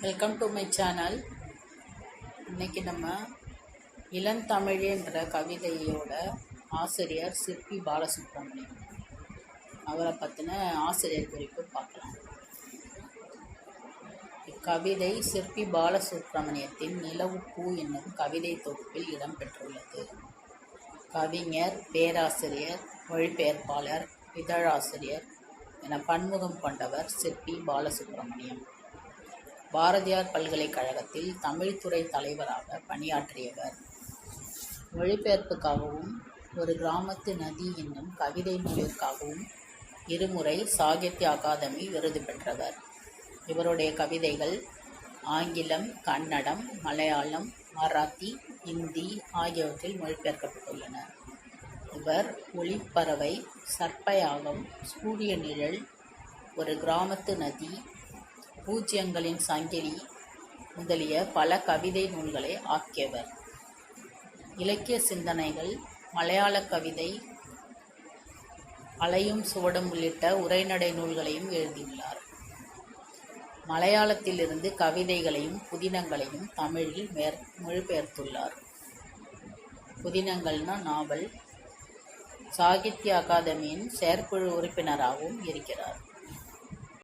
Welcome to my channel இன்னைக்கு நம்ம இளந்தமிழ்ன்ற கவிதையோட ஆசிரியர் சிற்பி பாலசுப்ரமணியம் அவரை பற்றின ஆசிரியர் குறிப்பு பார்க்கலாம். இக்கவிதை சிற்பி பாலசுப்ரமணியத்தின் நிலவுப்பூ என்னும் கவிதை தொகுப்பில் இடம்பெற்றுள்ளது. கவிஞர் பேராசிரியர் மொழிபெயர்ப்பாளர் இதழாசிரியர் என பன்முகம் கொண்டவர் சிற்பி பாலசுப்ரமணியம். பாரதியார் பல்கலைக்கழகத்தில் தமிழ்துறை தலைவராக பணியாற்றியவர். மொழிபெயர்ப்புக்காகவும் ஒரு கிராமத்து நதி என்னும் கவிதை நூலிற்காகவும் இருமுறை சாகித்ய அகாதமி விருது பெற்றவர். இவருடைய கவிதைகள் ஆங்கிலம் கன்னடம் மலையாளம் மராத்தி இந்தி ஆகியவற்றில் மொழிபெயர்க்கப்பட்டுள்ளன. இவர் ஒளிப்பறவை சர்ப்பயாகம் சூரிய நிழல் ஒரு கிராமத்து நதி பூஜ்யங்களின் சங்கிலி முதலிய பல கவிதை நூல்களை ஆக்கியவர். இலக்கிய சிந்தனைகள் மலையாள கவிதை அலையும் சுவடும் உள்ளிட்ட உரைநடை நூல்களையும் எழுதியுள்ளார். மலையாளத்திலிருந்து கவிதைகளையும் புதினங்களையும் தமிழில் மேற் மொழிபெயர்த்துள்ளார். புதினங்கள்னா நாவல். சாகித்ய அகாதமியின் செயற்குழு உறுப்பினராகவும் இருக்கிறார்.